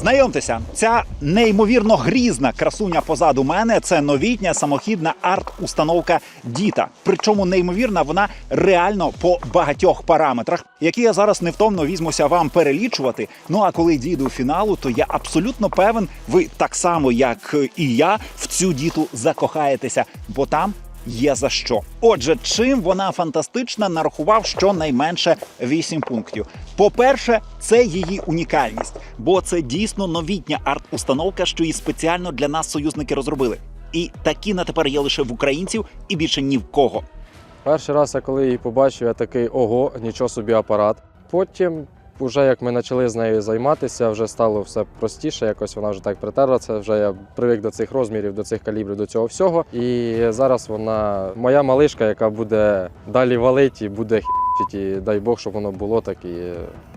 Знайомтеся, ця неймовірно грізна красуня позаду мене це новітня самохідна арт-установка Діта. Причому неймовірна вона реально по багатьох параметрах, які я зараз невтомно візьмуся вам перелічувати. Ну а коли дійду фіналу, то я абсолютно певен, ви так само, як і я, в цю діту закохаєтеся, бо там є за що. Отже, чим вона фантастична, нарахував щонайменше 8 пунктів. По-перше, це її унікальність, бо це дійсно новітня арт-установка, що її спеціально для нас союзники розробили. І такі на тепер є лише в українців і більше ні в кого. Перший раз, я коли її побачив, я такий ого, нічого собі апарат. Потім, вже як ми почали з нею займатися, вже стало все простіше. Якось вона вже так притерлася. Вже я привик до цих розмірів, до цих калібрів, до цього всього. І зараз вона моя малишка, яка буде далі валить і буде хіть. І дай Бог, щоб воно було так. І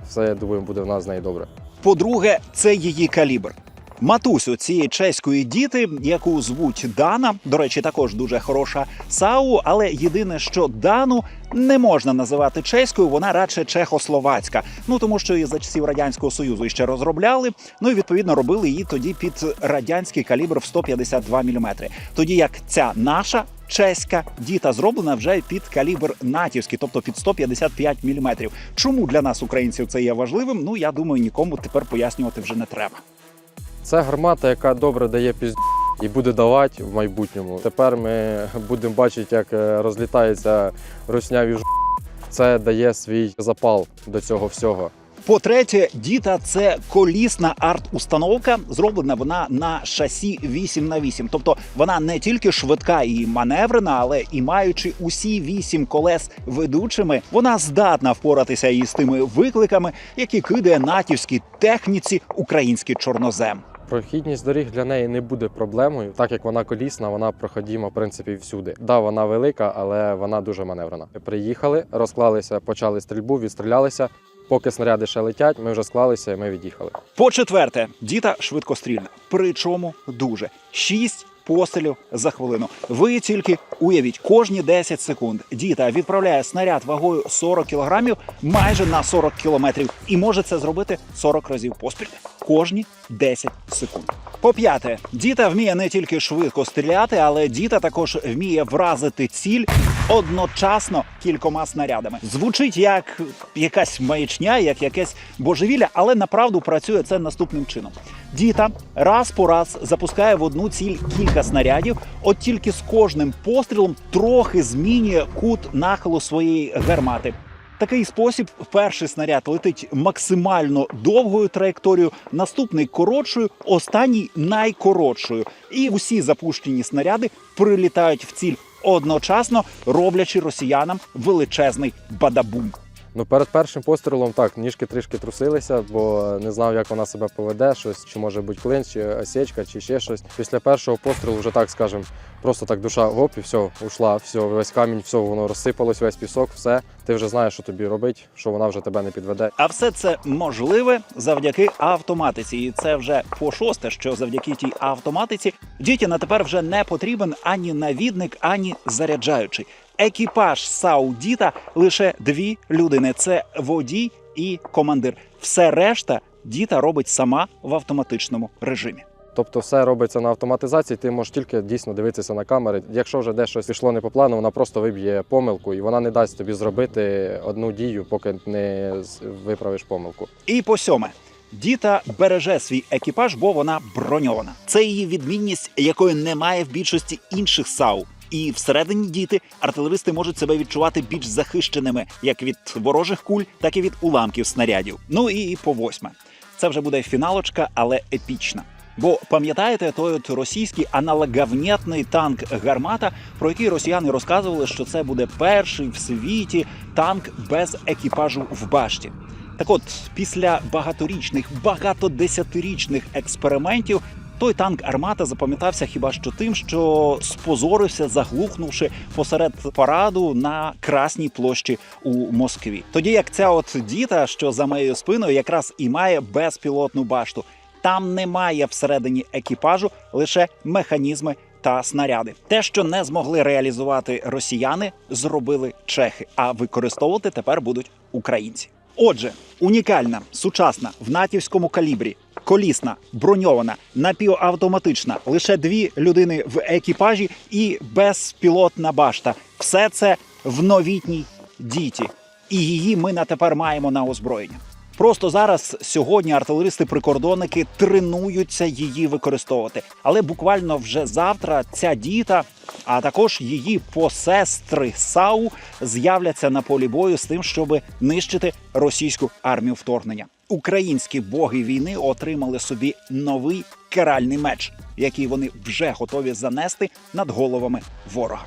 все, я думаю, буде в нас з нею добре. По-друге, це її калібр. Матусю цієї чеської діти, яку звуть Дана, до речі, також дуже хороша САУ, але єдине, що Дану не можна називати чеською, вона радше чехословацька. Ну тому що її за часів радянського союзу ще розробляли. Ну і відповідно робили її тоді під радянський калібр в 152 мм. Тоді як ця наша. Чеська діта зроблена вже під калібр натівський, тобто під 155 мм. Чому для нас, українців, це є важливим? Ну я думаю, нікому тепер пояснювати вже не треба. Це гармата, яка добре дає пізд і буде давати в майбутньому. Тепер ми будемо бачити, як е, розлітаються русняві ж. Це дає свій запал до цього всього. По-третє, діта це колісна арт-установка. Зроблена вона на шасі 8 на 8 Тобто вона не тільки швидка і маневрена, але і маючи усі вісім колес ведучими, вона здатна впоратися із тими викликами, які кидає натівській техніці український чорнозем. Прохідність доріг для неї не буде проблемою, так як вона колісна, вона проходіма в принципі всюди. Да, вона велика, але вона дуже маневрена. Приїхали, розклалися, почали стрільбу, відстрілялися. Поки снаряди ще летять, ми вже склалися і ми від'їхали. По-четверте, діта швидкострільна. Причому дуже шість пострілів за хвилину. Ви тільки уявіть, кожні 10 секунд діта відправляє снаряд вагою 40 кілограмів майже на 40 кілометрів і може це зробити 40 разів поспіль. Кожні 10 секунд. По-п'яте, діта вміє не тільки швидко стріляти, але діта також вміє вразити ціль одночасно кількома снарядами. Звучить як якась маячня, як якесь божевілля, але направду працює це наступним чином. Діта раз по раз запускає в одну ціль кілька снарядів, от тільки з кожним пострілом трохи змінює кут нахилу своєї гармати. Такий спосіб перший снаряд летить максимально довгою траєкторією, наступний коротшою, останній найкоротшою. І усі запущені снаряди прилітають в ціль одночасно, роблячи росіянам величезний бадабум. Ну, перед першим пострілом так, ніжки трішки трусилися, бо не знав, як вона себе поведе, щось, чи може бути клин, чи осечка, чи ще щось. Після першого пострілу вже так скажем, просто так душа гоп, і все, ушла, все, весь камінь, все, воно розсипалось, весь пісок, все. Ти вже знаєш, що тобі робить, що вона вже тебе не підведе. А все це можливе завдяки автоматиці. І це вже по шосте, що завдяки тій автоматиці діті на тепер вже не потрібен ані навідник, ані заряджаючий. Екіпаж Саудіта лише дві людини: це водій і командир. Все решта діта робить сама в автоматичному режимі. Тобто все робиться на автоматизації, ти можеш тільки дійсно дивитися на камери. Якщо вже десь щось пішло не по плану, вона просто виб'є помилку і вона не дасть тобі зробити одну дію, поки не виправиш помилку. І по сьоме. Діта береже свій екіпаж, бо вона броньована. Це її відмінність, якої немає в більшості інших САУ. І всередині діти артилеристи можуть себе відчувати більш захищеними як від ворожих куль, так і від уламків снарядів. Ну і по восьме. Це вже буде фіналочка, але епічна. Бо пам'ятаєте той от російський аналоговнєтний танк гармата, про який росіяни розказували, що це буде перший в світі танк без екіпажу в башті. Так от, після багаторічних, багатодесятирічних експериментів, той танк армата запам'ятався хіба що тим, що спозорився, заглухнувши посеред параду на красній площі у Москві. Тоді як ця от діта, що за моєю спиною, якраз і має безпілотну башту. Там немає всередині екіпажу лише механізми та снаряди. Те, що не змогли реалізувати росіяни, зробили чехи, а використовувати тепер будуть українці. Отже, унікальна, сучасна в натівському калібрі колісна, броньована, напівавтоматична, лише дві людини в екіпажі і безпілотна башта. Все це в новітній діті. І її ми на тепер маємо на озброєння. Просто зараз сьогодні артилеристи-прикордонники тренуються її використовувати. Але буквально вже завтра ця діта, а також її посестри САУ з'являться на полі бою з тим, щоб нищити російську армію вторгнення. Українські боги війни отримали собі новий каральний меч, який вони вже готові занести над головами ворога.